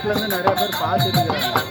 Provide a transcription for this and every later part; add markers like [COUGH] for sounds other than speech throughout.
வெளிநாட்டிலேருந்து நிறைய பேர் பார்த்துட்டு இருக்கிறாங்க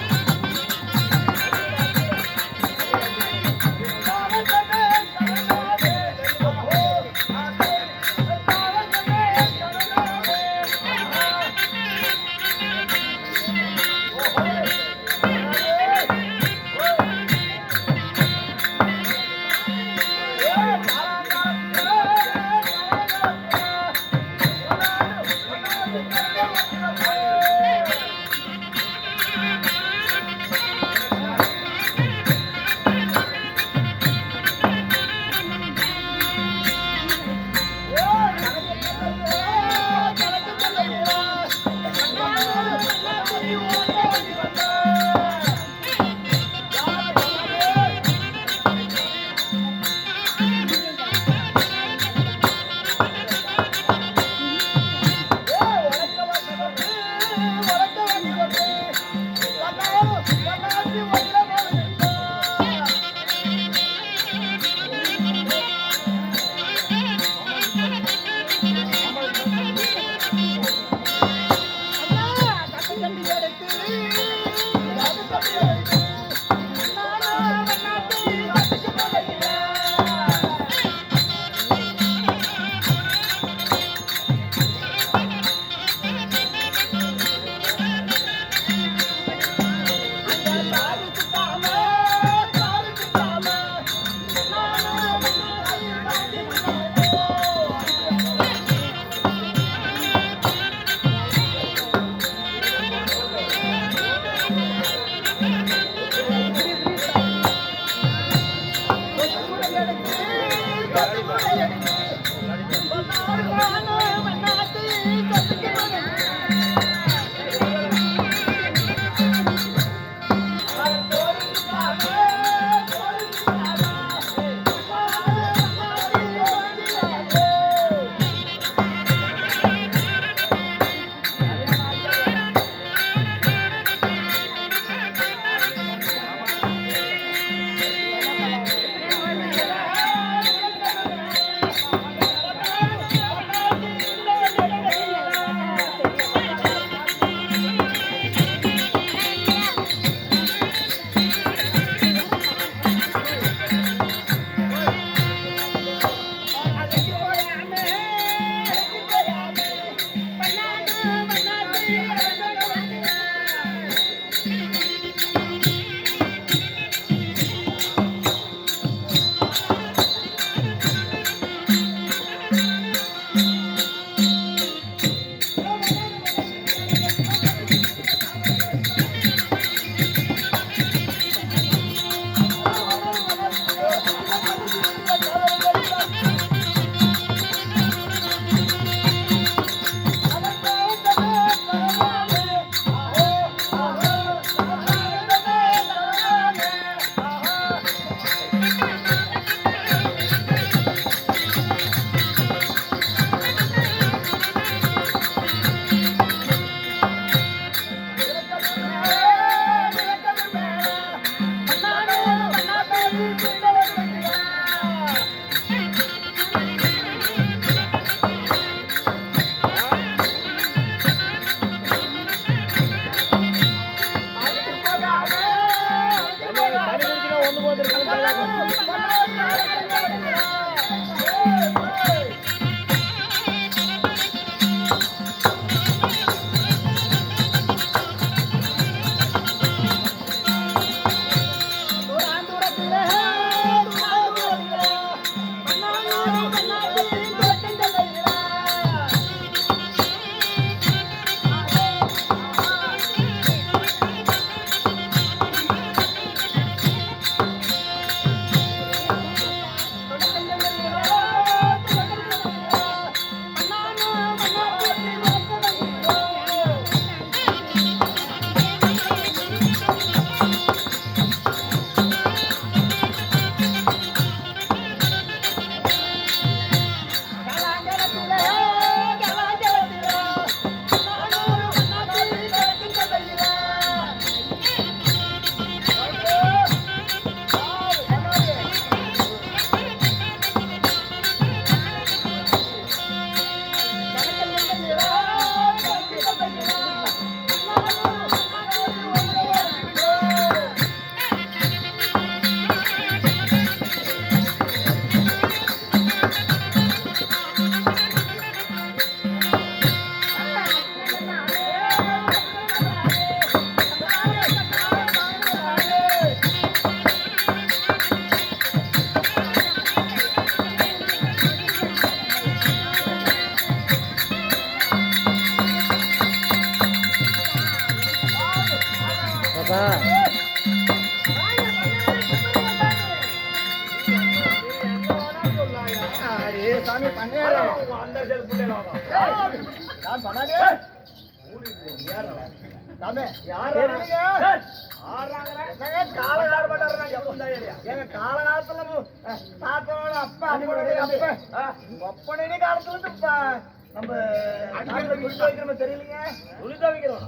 துணி துவைக்கிறோமே தெரியலீங்க துணி துவைக்கிறோம்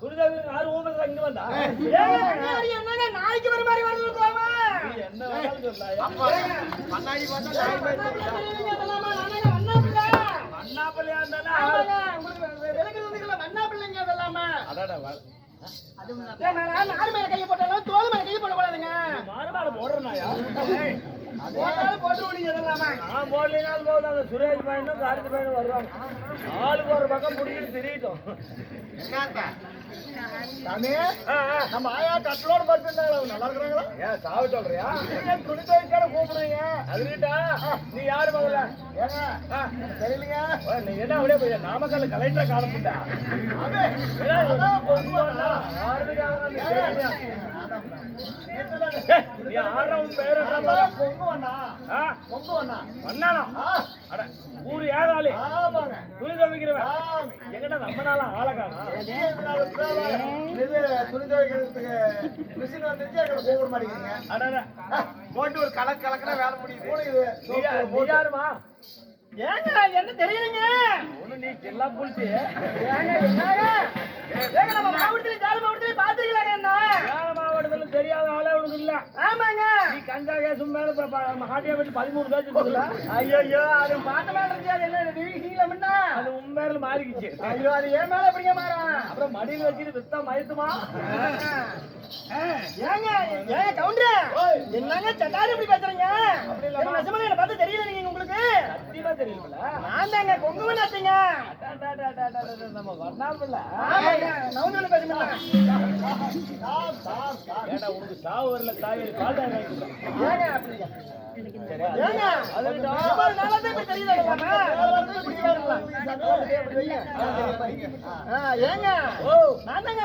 துணி யாரும் ஊமத்துல இங்க வந்தா? வர மாதிரி வருது? நீ என்ன வேணாலும் சொல்லலாம். பார்த்தா நாய் மாதிரி. அண்ணா பிள்ளையா இருந்தானே உங்களுக்கு வண்ணாப்பிள்ளைங்க அதெல்லாமா. அடாடா ஏன் மேல நாலு மேல கையை போட்டாலும் தோல் மேல கையை போடக்கூடாதுங்க. மாறுபாடு போடுறனாயா? போடலினாலும் போதும் அந்த சுரேஷ் பையனும் கார்த்தி பையனும் வருவாங்க ஆளுக்கு ஒரு பக்கம் முடிக்கிட்டு திரியட்டும் நம்ம ஆயா கட்டலோட படுத்திருந்தாங்களா? நல்லா இருக்கிறாங்களா? ஏன் சாவ சொல்றியா துணி துவைக்காத கூப்பிடுறீங்க? அதுக்கிட்டா நீ யாரு மகள ஏங்க, தெரியலைங்க. நீ என்ன அப்படியே போய் நாமக்கல் கலெக்டர் காணப்பட்டா பேரு ஆ பொங்குவண்ணா. அட ஊரு ஏதாளி துணி துவைக்கிறவன் எங்கிட்ட நம்ம நாள ஆளக்கானா துணி துவைக்கிறதுக்கு மிஷின் வந்துருச்சு எங்களை கூப்பிட மாட்டேங்கிறீங்க அடடா போட்டு ஒரு கலக்கு கலக்குனா வேலை முடியுது யாருமா ஏங்க என்ன தெரியலீங்க ஒண்ணு நீ கில்லா புளிச்சு ஏங்க ஏங்க நம்ம மாவட்டத்துல ஜாலி மாவட்டத்துல என்ன தெரியாத ஆளே உனக்கு இல்ல. ஆமாங்க. நீ கஞ்சா கேசும் மேல ஹாட்டியா வீட்டு பதிமூணு பேச்சு இருக்குல்ல ஐயோ அது பாட்டு மேல இருந்துச்சு அது என்ன டிவிசியில முன்னா அது உன் பேர்ல மாறிக்கிச்சு. ஐயோ அது ஏன் மேல எப்படிங்க மாறும்? அப்புறம் மடியில் வச்சுட்டு வித்தா மயத்துமா? ஏங்க ஏங்க கவுண்டர் என்னங்க சட்டாரி இப்படி பேசுறீங்க? எனக்கு நிஜமா என்ன பார்த்து தெரியல நீங்க உங்களுக்கு? சத்தியமா தெரியல நான் தாங்க கொங்குவன் ஆச்சுங்க நம்ம வர்ணாபில்ல ஏடா உனக்கு சாவு வரல தாய் கால்டா தான் ஏங்க நான் தாங்க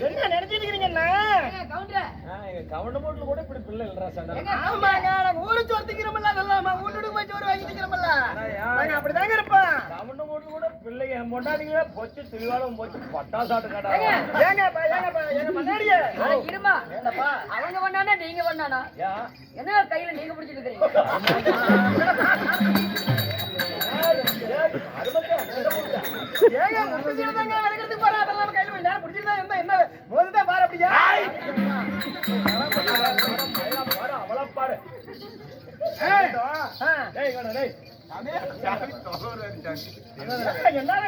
என்ன நினைச்சிட்டு இருக்கீங்கன்னா ஆ, எங்க கூட இப்படி பிள்ளை இல்லடா ஆமாங்க நாங்க ஊரு சோறு திங்கிறோம்ல அதெல்லாம் வீட்டுக்கு போய் சோறு வாங்கி திங்கிறோம்ல நாங்க அப்படிதாங்க இருப்போம் கூட பிள்ளைங்க மொண்டாடிங்க பொச்சு திருவாளம் போச்சு பட்டாசாட்டு கடா இருமா அவங்க பண்ணானா நீங்க பண்ணானா என்ன கையில நீங்க பிடிச்சிட்டு என்ன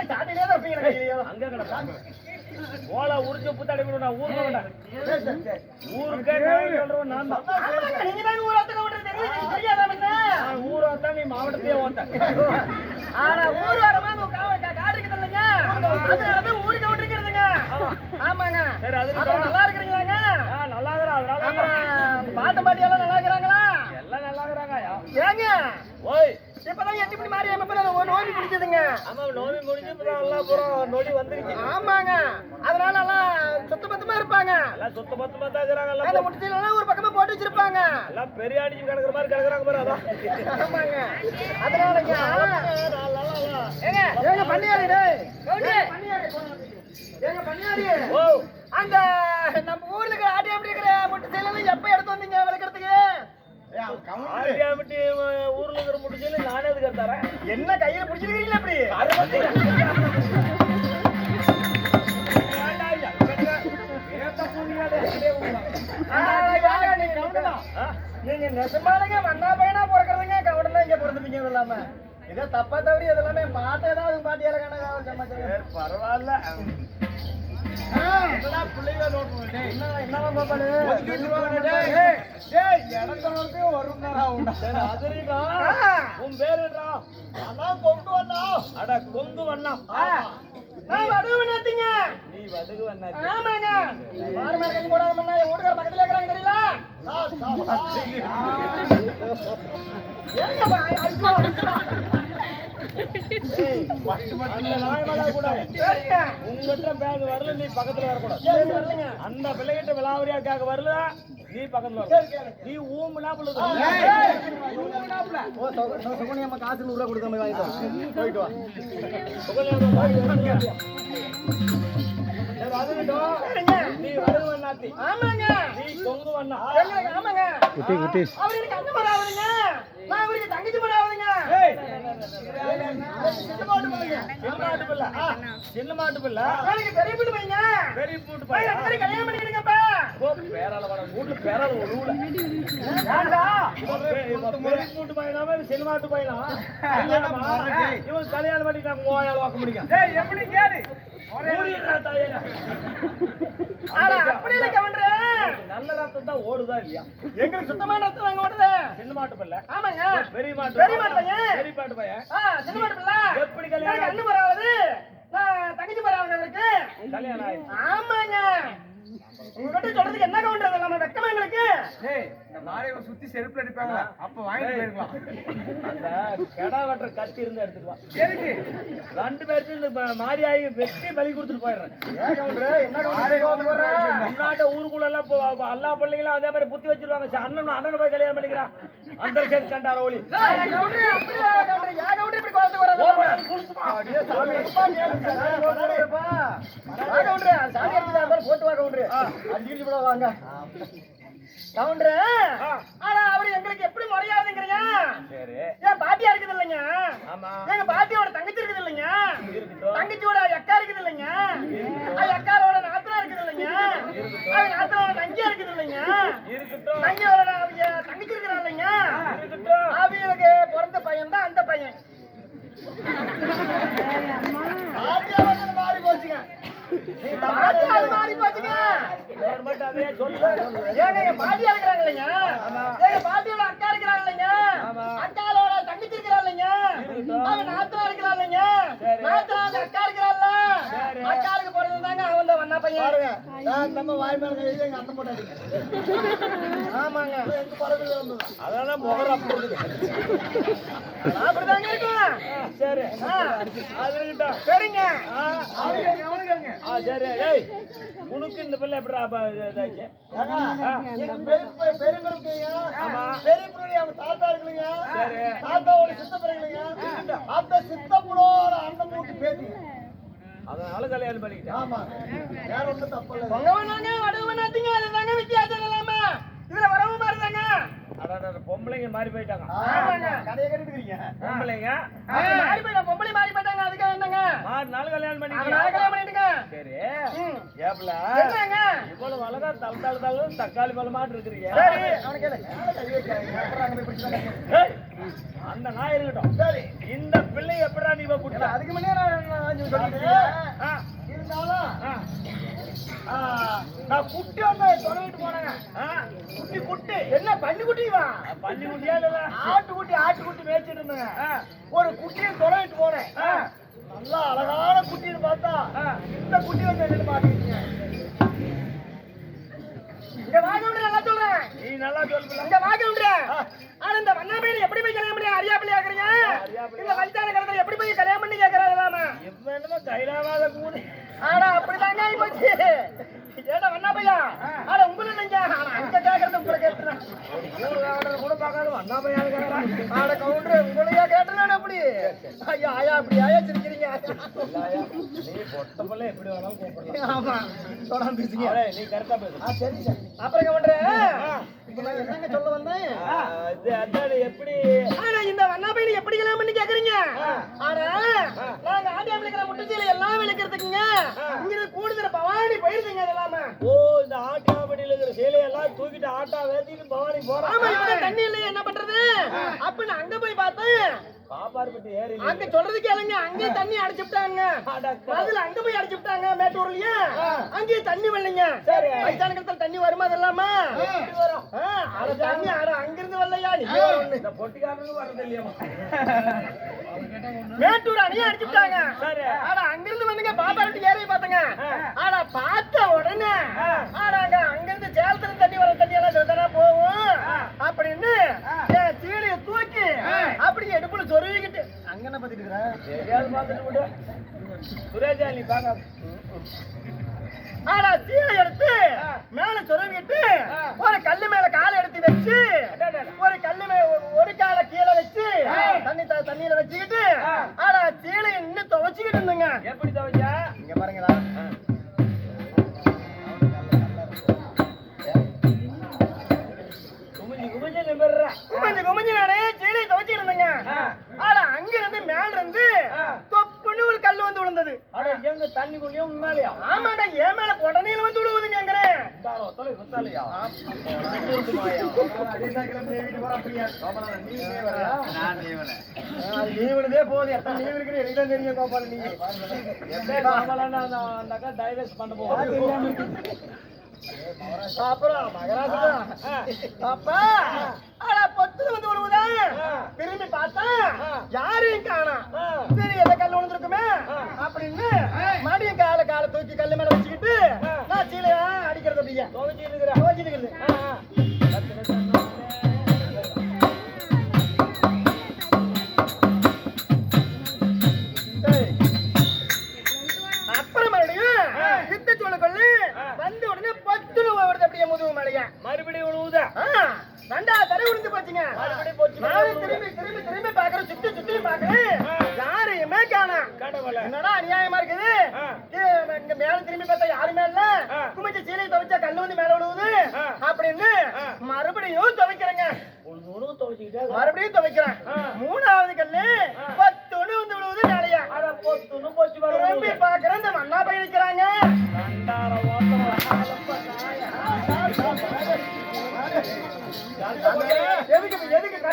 ஓலை உரிச்சு புத்தாடி விடுடா ஊருக்கு வேண்டாம் ஊருக்கே சொல்றவன் நான் தான். ஊரா தான் நீ மாவட்டத்தையே ஓட்ட ஆனா ஊர் வரமா உங்க கா- கா- காடு இருக்குது இல்லைங்க? அதனாலதான் ஊருக்கு விட்டுருக்கிறதுங்க. ஆமாங்க. சரி அப்புறம் நல்லா இருக்கிறீங்களாங்க? நல்லா இருக்கிறா அதனால அப்புறம் பாட்டு பாட்டி எல்லாம் நல்லா இருக்கிறாங்களா? எல்லாம் நல்லா இருக்கிறாங்க ஏங்க? ஓய் இப்பதான் எட்டு மணி பேர் ஒரு நோய் பிடிச்சதுங்க. ஆமா நோவி முடிஞ்சு இப்பதான் எல்லாம் பூரா நொடி வந்துருச்சு. ஆமாங்க. அதனால எல்லாம் சுத்த பத்தமா இருப்பாங்க. எல்லாம் சுத்த பத்தமா தான் இருக்கிறாங்க எல்லாம் முட்டிலாம் ஒரு பக்கமா போட்டு வச்சிருப்பாங்க. எல்லாம் பெரிய அடிச்சு கிடக்குற மாதிரி கிடக்குறாங்க பாரு அதான். ஆமாங்க. அதனாலங்க. ஏங்க ஏங்க பண்ணியாரு டேய். கவுண்டர். பண்ணியாரு ஏங்க பண்ணியாரு. ஓ. அந்த நம்ம ஊர்ல இருக்கிற ஆட்டி அப்படி இருக்கிற முட்டை எப்ப எடுத்து வந்தீங்க? ஆட்டியாமட்டி ஊர்ல இருக்கிற முடிச்சல நானே எதுக்கு தரேன் என்ன கையில பிடிச்சிருக்கீங்களா அப்படி நீங்க நெசமாலுங்க வந்தா பையனா பிறக்கிறதுங்க கவனம் இங்க பிறந்துட்டீங்க இது இல்லாம ஏதோ தப்பா தவறி இது எல்லாமே பாட்டு ஏதாவது பாட்டியால பரவாயில்ல. என்ன உன் பேரு என்னடா? அட கொங்கு வண்ணம் நான் வடுவு நேத்தீங்க நீ வதுகு வண்ணாச்சு ஆமாங்க மாறு மாறு கஞ்சி என் வீட்டுக்கார பக்கத்துல இருக்கிறாங்க தெரியல உங்ககிட்ட பேக் வரல நீ பக்கத்துல வரக்கூடாது. அந்த பிள்ளைகிட்ட விளாவரியா கேட்க வரல நீ பக்கத்துல வர. நீ ஊம்புனா அம்மா காசு நூறு ரூபா கொடுத்த மாதிரி வாங்கிட்டு போயிட்டு வா. நீ நாத்தி. ஆமாங்க நீ ஆமாங்க குட்டி குட்டி ஆகுதுங்க நான் இவருக்கு தங்கச்சி மரம் ஆகுதுங்க ஏய், சின்ன மாட்டு பிள்ளைங்க. சின்ன மாட்டு பிள்ளை. ஆ, சின்ன மாட்டு பிள்ளை. எனக்கு பெரிய வீட்டு பையங்க பெரிய பூட்டு பையன் பையன். ரெண்டு பேரும் கல்யாணம் பண்ணிக்கிடுங்கப்பா ஓ, பேரால வாடா. வீட்டுல பேரால ஒரு பெரிய சின்ன மாட்டு பையனா? இவன் கல்யாணம் பண்ணிட்டாங்க ஓயால வாக்க முடியும் டேய் எப்படி கேளு மூடிடுறா தாயே. ஆனா அப்படி இல்ல கவண்டர் நல்ல ரத்தம் தான் ஓடுதா இல்லையா? எங்களுக்கு சுத்தமான ரத்தம் வாங்க ஓடுது. சின்ன மாட்டு பிள்ளை. ஆமாங்க. பெரிய மாட்டு பெரிய மாட்டு பையன். பெரிய மாட்டு பையன். சின்ன மாட்டு பிள்ளை. எப்படி கல்யாணம் ஆகுது. நான் தங்கச்சி ஆகுது அவருக்கு. கல்யாணம் ஆமாங்க. உங்ககிட்ட சொல்றதுக்கு என்ன கவுண்டர் நம்ம வெக்கமா எங்களுக்கு. சுத்தி செருப்புல அடிப்பாங்க அப்ப வாங்கிட்டு போயிருக்கலாம் அந்த கெடா வெட்டுற கத்தி இருந்து எடுத்துக்கலாம் எதுக்கு ரெண்டு பேருக்கு இந்த மாறி ஆகி வெட்டி பலி கொடுத்துட்டு போயிடுறேன்? தமிழ்நாட்டு ஊருக்குள்ள எல்லாம் எல்லா பிள்ளைங்களும் அதே மாதிரி புத்தி வச்சிருவாங்க சரி, அண்ணன் அண்ணன் போய் கல்யாணம் பண்ணிக்கிறான் அந்த சேர்த்து கண்டார பாரு போட்டு வாங்க கவுண்டர் ஆனா அவரு எங்களுக்கு எப்படி முறையாதுங்கிறீங்க சரி ஏன் பாட்டியா இருக்குது இல்லைங்க ஆமா எங்க பாட்டியோட தங்கச்சி இருக்குது இல்லைங்க இருக்கட்டும் தங்கச்சியோட அக்கா இருக்குது இல்லைங்க அது அக்காரோட நாத்தனா இருக்குது இல்லைங்க அது நாத்தனோட தங்கியா இருக்குது இல்லைங்க இருக்கட்டும் தங்கியோட அவங்க தங்கச்சி இருக்கிறா இல்லைங்க இருக்கட்டும் அவங்களுக்கு பிறந்த பையன் தான் அந்த பையன் பாட்டியா வந்து மாறி போச்சுங்க பாட்டியா அது மாறி போச்சுங்க ஒரு மட்டும் அதே சொல்லு ஏங்க பாட்டியா இருக்கிறாங்க இல்லைங்க பாட்டியோட அக்கா இருக்கிறாங்க இல்லைங்க ஆமா. அக்காவோட தங்கச்சி இருக்கிறா இல்லைங்க அவங்க நாத்தனா இல்லைங்க சரி. நாத்தனா அக்கா இருக்கிறாள்ல சரி. அக்காளுக்கு பிறந்தது தாங்க அவன் தான் வண்ணா பையன். பாருங்க நம்ம வாய் மேல கையில எங்க அத்தை போட்டாங்க ஆமாங்க. எங்க பறவை வந்தது. அதெல்லாம் அப்படி இருக்குது அப்படிதாங்க இருக்கும் ஆ, சரி. ஆ, அது இருக்கட்டும் சரிங்க ஆ, அவனுக்கு அவனுக்கு ஆ சரி. ஏய் உனக்கு இந்த பிள்ளை எப்படிடா அப்ப இதாச்சு சரி. அதனால கல்யாணம் பண்ணிக்கிட்டேன். பொங்க வேணாங்க வடகு வேணாத்தீங்க அதுதாங்க வித்தியாசம் இல்லாம இதுல வரவும் மாறுதாங்க அடாடா, பொம்பளைங்க மாறி போயிட்டாங்க. ஆமாங்க பொம்பளைங்க? அது மாறி போயிடும் பொம்பளை மாறி போயிட்டாங்க அதுக்காக என்னங்க? மாறினால கல்யாணம் கல்யாணம் பண்ணிட்டுங்க. சரி. ஏப்ல என்னங்க? இவ்வளவு அழகா தள தள தள தக்காளி இருக்கிறீங்க. சரி அவனுக்கு கேளு ஏய், அந்த நாய் இருக்கட்டும். சரி. இந்த பிள்ளை எப்படா நீ குடுத்த அதுக்கு முன்னே நான் இருந்தாலும் நான் குட்டி தொலைவிட்டு போனேங்க ஆ. குட்டி குட்டி. என்ன பண்ணி குட்டி வா பள்ளி குட்டியா இல்ல? ஆட்டுக்குட்டி ஆட்டுக்குட்டி மேய்ச்சிட்டு இருந்தேங்க ஒரு குட்டியை தொலைவிட்டு போனேன். நல்லா அழகான குட்டின்னு பார்த்தா இந்த குட்டி வந்து என்னன்னு மாட்டிக்கிட்டீங்க இங்க வாங்க விடுற நல்லா சொல்றேன். நீ நல்லா சொல்ல இங்க வாங்க விடுற ஆனா இந்த வண்ணாமையில எப்படி போய் கல்யாணம் பண்ணி அறியாப்பிள்ளை ஆக்குறீங்க இந்த வலித்தான காலத்துல எப்படி போய் கல்யாணம் பண்ணி இப்ப என்னமோ கைலாவாத கூடி ஆனா அப்படிதாங்க போச்சு. ஏடா வண்ணா பையா? ஆனா உங்களுக்கு இல்லைங்க. ஆனா அங்க கேக்குறது உங்களை கேட்டுறேன். கூட பார்க்காத அண்ணா பையன் இருக்கிறான் ஆட கவுண்டர் உங்களையா கேட்டேன் அப்படி? ஐயா ஐயா அப்படி ஐயா சிரிக்கிறீங்க. நீ பொட்ட பிள்ளை எப்படி வேணாலும் கூப்பிடலாம் ஆமா தொடர்ந்து பேசுங்க. நீ கரெக்டா பேசு. சரி சார். அப்புறம் கவுண்டர் இப்ப நான் என்னங்க சொல்ல வந்தேன்? இது அதான் எப்படி? ஆனா இந்த வண்ணா பையனை எப்படி கல்யாணம் பண்ணி கேக்குறீங்க? ஆனா நாங்க ஆண்டியா விழுக்கிற முட்டுச்சீலை எல்லாம் விழுக்கிறதுக்குங்க இங்க கூடுதல் பவானி போயிருந்தீங்க அதெல்லாம ஓ இந்த ஆட்டாபடியில இருக்கிற சேலையெல்லாம் தூக்கிட்டு ஆட்டா வேத்திட்டு பவானி போறான் தண்ணி இல்லையே என்ன பண்றது? அப்ப நான் அங்க போய் பார்த்தேன். பாப்பார்பட்டி அங்க சொல்றது கேளுங்க அங்கேயே தண்ணி அடைச்சுட்டாங்க. அதுல அங்க போய் அடைச்சுட்டாங்க மேட்டூர்லயே. அங்கேயே தண்ணி வரலைங்க. சரி. வயசான காலத்துல தண்ணி வருமா. ஆ, அட தண்ணி அங்கிருந்து வரலையா? நீ பொட்டிக்காரனுக்கு வரது இல்லையாமா [LAUGHS] மேட்டூர் அணையை அடிச்சுட்டாங்க சரி. ஆனா அங்கிருந்து வந்துங்க பாப்பாரட்டி ஏறி பார்த்தங்க. ஆனா பார்த்த உடனே ஆனாங்க அங்கிருந்து சேலத்துல தண்ணி வர தண்ணி எல்லாம் அப்படின்னு என் சீலையை தூக்கி அப்படியே எடுப்புல சொருவிக்கிட்டு அங்க என்ன பத்திட்டு இருக்கிற? தெரியாது பார்த்துட்டு விடு சுரேஜா நீ பார்க்க ஆனா சீலை எடுத்து மேல சொருவிட்டு ஒரு கல்லு மேல காலை எடுத்து வச்சு ஒரு- அக்கா டைவர்ஸ் பண்ண போகுது அப்புறம் மகராஜா அப்பா ஆனா பொத்துல வந்து விழுவுதா திரும்பி பார்த்தா யாரையும் காணோம்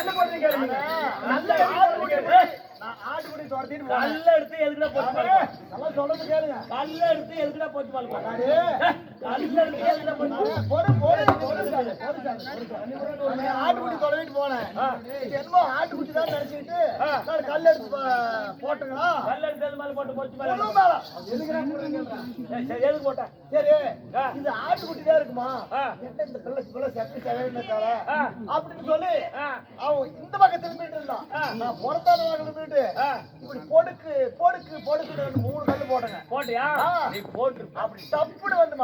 எதுக்கு எதுக்கு நல்ல ஆட்டுக்குடி நான் துரத்திட்டு கல்ல எடுத்து எதுக்குடா போட்டு பாரு நல்லா சொல்றது கேளுங்க கல்ல எடுத்து எதுக்குடா போச்சு பாரு அடே, கல்ல எடுத்து எதுக்குடா போச்சு பாரு? போடு, போடு, தொலைவிட்டு போனேன் என்னமோ ஆட்டுக்குட்டி தான் நினைச்சுக்கிட்டு நான் கல் எடுத்து போட்டுங்களா கல்ல எடுத்து எது மேல போட்டு போச்சு பாரு மேல. எதுக்கு நான் போடுறேன்னு சரி எதுக்கு போட்ட சரி இது ஆட்டுக்குட்டி தான் இருக்குமா ஆ. என்ன இந்த பிள்ளை பிள்ளை செத்து செவன்னு ஆ. அப்படின்னு சொல்லி ஆ. அவன் இந்த பக்கம் திரும்பிட்டு இருந்தான் நான் புறத்தான பக்கம் ஆ. இப்படி பொடுக்கு பொடுக்கு பொடுக்கு ரெண்டு மூணு கல்லு போட்டேங்க. போட்டியா. நீ போட்டு அப்படி தப்புன்னு வந்து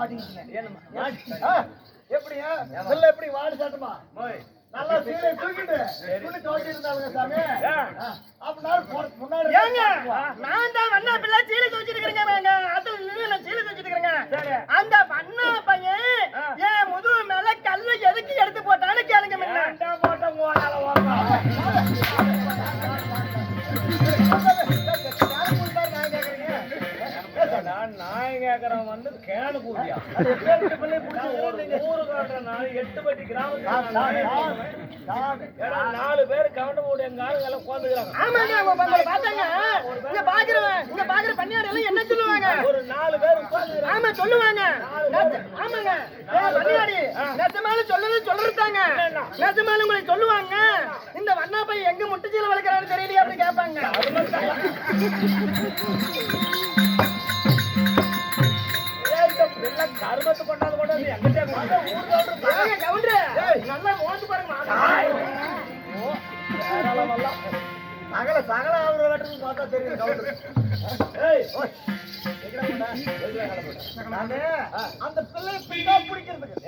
ஆ, எப்படியா? பிள்ளை எப்படி வாடு சாட்டுமா? நல்லா சீலை தூக்கிட்டு துணி துவட்டி இருந்தாங்க சாமி போற- முன்னாடி நான் தான் வண்ணா பிள்ளை சீலை துவச்சிட்டு இருக்கிறேங்க அதுல சீலை நாலு பேர் கவண்ட மூடி எங்க ஆளுங்க எல்லாம் உட்காந்துக்கிறாங்க ஆமாங்க பார்த்தாங்க இங்க பாக்குறவன் இங்க பாக்குற பண்ணியார் எல்லாம் என்ன சொல்லுவாங்க? ஒரு நாலு பேர் ஆமா சொல்லுவாங்க. ஆமாங்க. ஏய், பண்ணியாடி நெசமால சொல்லது சொல்றதாங்க நெசமால உங்களை சொல்லுவாங்க. இந்த வண்ணா பையன் எங்க முட்டுச்சீல வளர்க்கறான்னு தெரியலையே அப்படி கேட்பாங்க. கருமத்து கொண்டாந்து கொண்டாந்து எங்கிட்டே கொண்டாந்து ஏங்க, கவுண்டரு, நல்லா மோந்து பாருங்க சகல சகல அவர் வெட்டுறது பார்த்தா தெரியும் கவுண்டரு. ஏய் நானு அந்த பிள்ளை பிள்ளை பிடிக்கிறதுக்கு.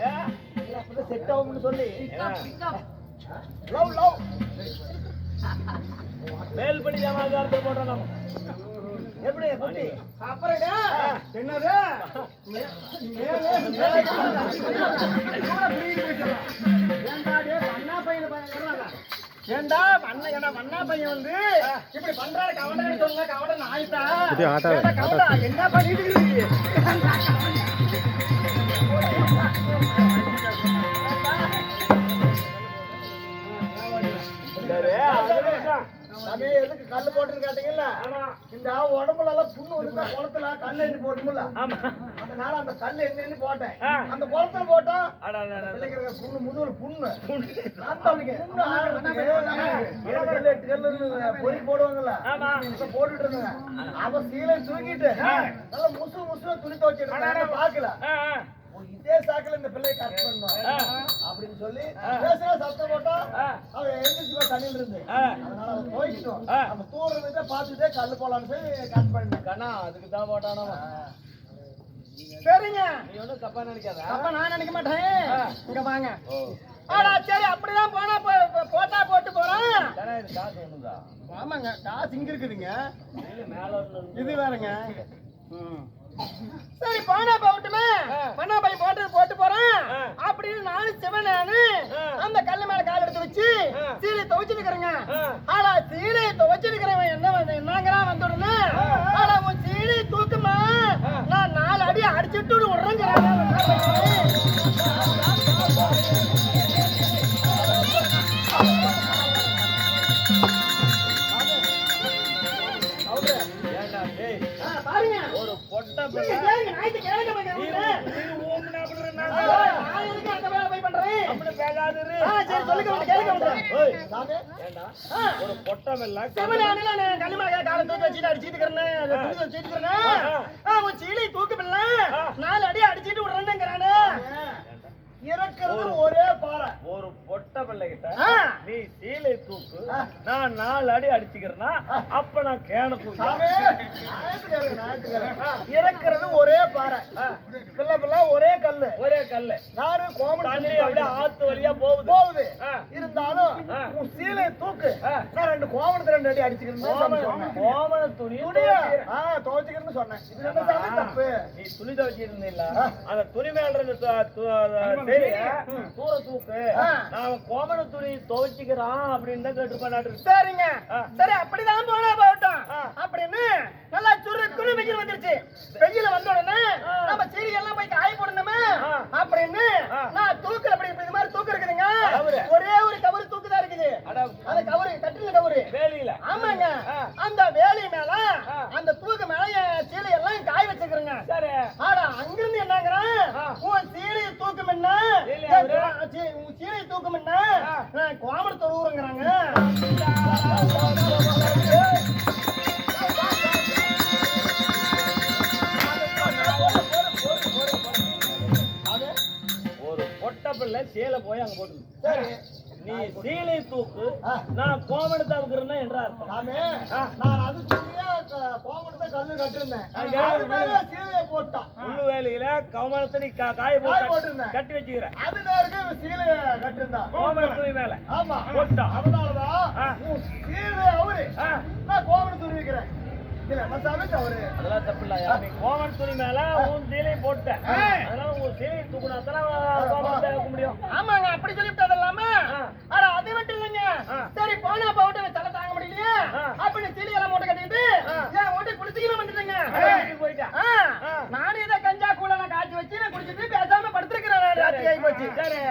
செட் ஆகும்னு சொல்லி. லவ் லவ். மேல்படி ஜமாதாரத்தை போடுறோம் நம்ம. எப்படி குட்டி? என்னது? மேலே மேலே. ஏன்டா டேய், வண்ணா பையனை வந்து? இப்படி பண்றாரு கவனம் சொல்லுங்க கவனம் ஆயிட்டா கவனம் என்ன பண்ணிட்டு அதுதான். சாமி, எதுக்கு கல்லு போட்டுன்னு கேட்டீங்கல்ல? இந்த உடம்புல எல்லாம் புண்ணு வந்து குளத்துல கல்லு எண்ணி போட்டுமில்ல ஆமா. அதனால அந்த கல்லு எண்ணி போட்டேன். அந்த குளத்துல போட்டா அட, அட, அட, அட. பிள்ளைக்கு இருக்கிற புண்ணு முதுகுல புண்ணு. ஏழு கல்லு, எட்டு கல்லு பொறி போடுவாங்கல்ல? போட்டுட்டு இருந்தாங்க அவன் சீலை தூக்கிட்டு நல்லா முசு முசு துணி துவைச்சிட்டு பாக்கல. இதே சாக்குல இந்த பிள்ளையை கட் பண்ணோம். அப்படின்னு சொல்லி பேசுற சத்தம் போட்டா. அவன் எழுந்திரிச்சு போய் தண்ணியில இருந்து. அதனால அவன் போய்கிட்டோம் ஆ. நம்ம தூரத்தை பார்த்துட்டே கல்லு போலான்னு சொல்லி கட் பண்ணேன் கண்ணா அதுக்கு தான் போட்டானோ சரிங்க. நீ ஒன்றும் தப்பா நினைக்காத. அப்ப நான் நினைக்க மாட்டேன். இங்க வாங்க. ஆடா சரி அப்படிதான் போனா போட்டா போட்டு போறோம் ஆமாங்க காசு இங்க இருக்குதுங்க. இது வேறங்க. சரி போனா போகட்டுமே பண்ணா பையன் போட்டு போட்டு போறேன். அப்படின்னு நானும் சிவனானு. அந்த கல்லு மேல கால் எடுத்து வச்சு. சீலை துவைச்சிருக்கிறேங்க. ஆனா சீலை துவைச்சிருக்கிறவன் என்ன பேசாதிரு ஆ, சரி, சொல்லுங்க, வந்து கேளுங்க, வந்து. ஓய், சாமி, ஏண்டா? ஆ. ஒரு பொட்டை பிள்ளை சிவனானுல நான். கல்லு மேல காலை தூக்கி வச்சுட்டு அடிச்சிட்டு இருக்கிறேன், அதை துணி வச்சுட்டு இருக்கிறேன். ஆ, உன் சீலை தூக்கு பிள்ளை. நாலு அடி அடிச்சிட்டு விடுறேன்னுங்கிறானே. இறக்குறது ஒரே பாறை. ஒரு பொட்டை பிள்ளைகிட்ட. நீ சீலை தூக்கு. நான் நாலு அடி அடிச்சுக்கிறேன்னா அப்ப நான் கேன தூக்கு. இறக்குறது ஒரே பாறை. கல்லு. ஒரே கல்லு. நானு கோமன் அப்படியே ஆத்து வழியா போகுது. போகுது. இருந்தாலும். உன் சீலை தூக்கு. நான் ரெண்டு கோமணத்தை ரெண்டு அடி அடிச்சுக்கிறேன் கோமண துணி துணியா? ஆ, துவைச்சுக்கிறேன்னு சொன்னேன். இது என்ன தப்பு. நீ துணி துவைச்சிருந்தில்ல. அந்த துணி மேல. இருந்த தூர தூக்கு. நான் கோமண துணி துவைச்சிக்கிறான் அப்படின்னு தான் கேட்டு பண்ணாட்டு சரிங்க. சரி அப்படிதான் போனா போகட்டும். ஆ. அப்படின்னு நல்லா சுரு வெயில் வந்துருச்சு. வெயில வந்த உடனே. நம்ம செடி எல்லாம் போய் காய போடணுமே. ஆ. அப்படின்னு. நான் தூக்குல அப்படி இது மாதிரி தூக்கு இருக்குதுங்க. ஒரே ஒரு கவரு தூக்கு தான் இருக்குது. அட அந்த கவரு கட்டில கவரு. வேலியில. ஆமாங்க. அந்த வேலி மேல. அந்த தூக்கு மேல என் சீலை எல்லாம் காய வச்சுக்கிறேங்க. சரி. ஆடா அங்கிருந்து என்னங்கிறான். உன் சீலையை தூக்கும் என்ன? உன் சீலையை தூக்கும் என்ன? ஆ. நான் சேலை போய் அங்க போட்டு சரி. நீ சீலை தூக்கு. நான் கோமணத்தை அவுக்கிறேன்னா என்ற அர்த்தம். சாமி, ஆ. நான் அது சொல்லியே க- கோமணத்தை கல்லு கட்டிருந்தேன் சீலையை போட்டான் உள்ளு வேலையில கவமணத்தை நீ காய காய போட்டு போட்டிருந்தேன். கட்டி வச்சுக்கிற அது நேருக்கு சீலையை கட்டிருந்தான் கோமண துணி மேல. ஆமா. போட்டா. அதனாலதான் சீலை அவரு. நான் கோமணம் துருவிக்கிறேன் அதெல்லாம் தப்பு இல்லையா நீ கோமண துணி மேல உன் சீலையை போட்ட அதனால உன் சீலையை தூக்குனா தானே கோமணத்தை வைக்க முடியும். ஆமாங்க அப்படி சொல்லிவிட்டு ஆ. ஆனா அது மட்டும் இல்லைங்க. சரி போனா போட்டு தலை தாங்க முடியலையே. அப்படின்னு சீலை எல்லாம் மூட்டை கட்டிட்டு குளிச்சுக்கணும் வந்துட்டேங்க. வீட்டுக்கு போயிட்டா. ஆ. ஆ. நானும் இதை கஞ்சா கூட நான் காய்ச்சி வச்சு நான் குடிச்சிட்டு பேசாம படுத்திருக்கிறேன் ராத்திரி ஆகி போச்சு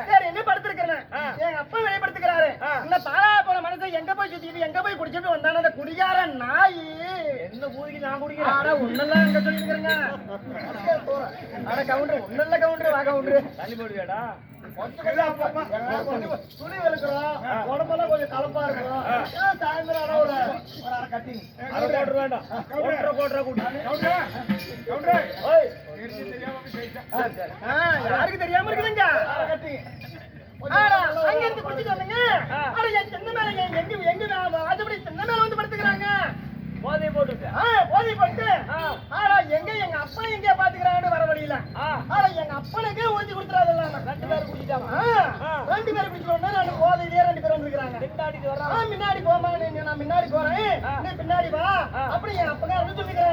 சரி. இன்னும் படுத்திருக்கிறேன். எங்க அப்பா வெளிப்படுத்துக்கிறாரு. இந்த பாலா போன மனசை எங்க போய் சுத்திட்டு எங்க போய் குடிச்சிட்டு வந்தானே அந்த குடிகார நாய். பூதிக்கு நான் ஆனா குடிக்கிறேன் ஒண்ணுல எங்க சொல்லிருக்கிறேங்க. அட கவுண்டர் ஒண்ணுல கவுண்டர் வா கவுண்டர். தள்ளி போடுவியாடா? துணி வெளுக்கிறோம் உடம்பெல்லாம் கொஞ்சம் கலப்பா இருக்கும் சாயந்தரம் ஆனா ஒரு அரை கட்டிங் அரை கோட்டர் வேண்டாம். கோட்டரை கூட்டி யாருக்கு தெரியாம இருக்குதுங்க? கட்டிங் அங்க இருந்து எங்க- எங்க- எங்க வாசப்படி சின்ன மேல வந்து படுத்துக்கிறாங்க. போதை ஆ, போதை போட்டு. ஆ. ஆடா, எங்க எங்க அப்பனை எங்க பாத்துக்கிறாங்கன்னு வர வழியில. ஆ ஆடா, எங்க அப்பனுக்கே ஊத்தி கொடுத்துறாதெல்லாம். ரெண்டு பேரும் ஆ. ரெண்டு பேரும் குடிச்சிட்டு ரெண்டு போதையிலேயே ரெண்டு பேரும் வந்துக்கிறாங்க. ஆ, வர்றான் முன்னாடி போமா நீ நான் முன்னாடி போறேன். நீ பின்னாடி வா. அப்படி என் அப்பகாரன்னு சொல்லிக்கிறான்.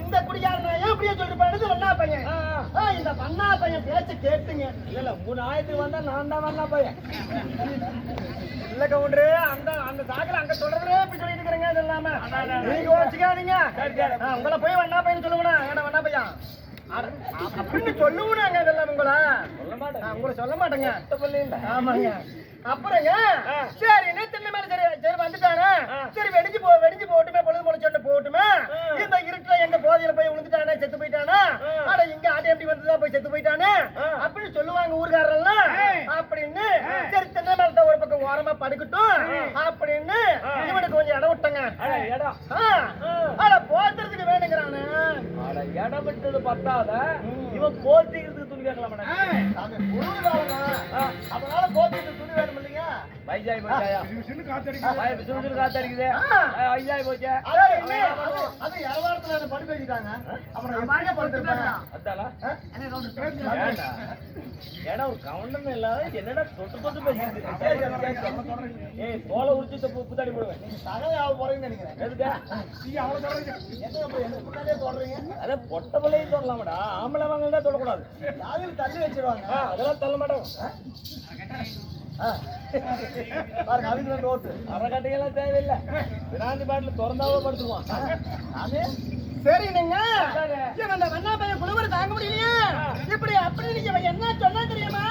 இந்த குடிகாரன் ஏன் இப்படியே சொல்லிட்டு போனது வண்ணா பையன் இந்த வண்ணா பையன் பேச்சு கேட்டுங்க இல்ல இல்ல மூணு ஆயிரத்துக்கு வந்தா நான் தான் வந்தா பையன் இல்ல கவுண்டரு அந்த அந்த சாக்கல அங்க தொடர்றே இப்படி சொல்லிட்டு இருக்கிறீங்க இது இல்லாம. நீங்க வச்சுக்காதீங்க உங்களை போய் வண்ணா பையன் சொல்லுங்கண்ணா. ஏடா வண்ணா பையன்? அப்படின்னு சொல்லுவனாங்க இதெல்லாம் உங்களை. உங்களை சொல்ல மாட்டேங்க. ஆமாங்க. அப்புறங்க ஆ. சரி என்ன தின்ன மேல சரி சரி வந்துட்டானே. சரி வெடிஞ்சு போ வெடிஞ்சு போட்டுமே பொழுது முளைச்சோன்னு போட்டுமே. இந்த இருட்டுல எங்க போதையில போய் விழுந்துட்டானே செத்து போயிட்டானா? ஆ. அட இங்க ஆட்டி எப்படி வந்துதான் போய் செத்து போயிட்டானே. அப்படின்னு சொல்லுவாங்க ஊர்காரெல்லாம் அப்படின்னு. சரி தின்ன மேலத்த ஒரு பக்கம் ஓரமா படுக்கட்டும். அப்படின்னு. இவனுக்கு கொஞ்சம் இடம் விட்டங்க. இடம் ஆ. அட போத்துறதுக்கு வேணுங்கிறானே. அட இடம் விட்டது பத்தாத. இவன் போத்திக்கிறதுக்கு துணி கேட்கலாம் மேடம் அது வைஜாய் போச்சாயா விசுன்னு காத்தடிக்குது. ஐயாய் போச்சே? அது என்ன? இரவாரத்துல படுக்க வச்சுட்டாங்க. அப்புறம் ஏடா ஒரு கவுண்டம் இல்லாத என்னடா தொட்டு தொட்டு பேசிட்டு ஏய் தோலை உரிச்சு புத்தாடி போடுவேன். நீங்க சகல போறீங்கன்னு நினைக்கிறேன். எதுக்கா? அவளை சொல்றீங்க? என்ன அப்ப எனக்கு முன்னாடியே சொல்றீங்க அதான் பொட்ட பிள்ளையும் சொல்லலாமடா ஆம்பளை வாங்க தான் சொல்லக்கூடாது யாரும் தள்ளி வச்சிருவாங்க? அதெல்லாம் தள்ள மாட்டோம் ஆ. பாருங்க அவங்க ரோட்டு அறக்கட்டையெல்லாம் தேவையில்லை. பிராந்தி பாட்டில் திறந்தாவே படுத்துக்குவான் அது? சரி நீங்க. இவன் வண்ணா பையன் குழுவரை தாங்க முடியலையே. இப்படி அப்படி நீங்க என்ன சொன்னா தெரியுமா?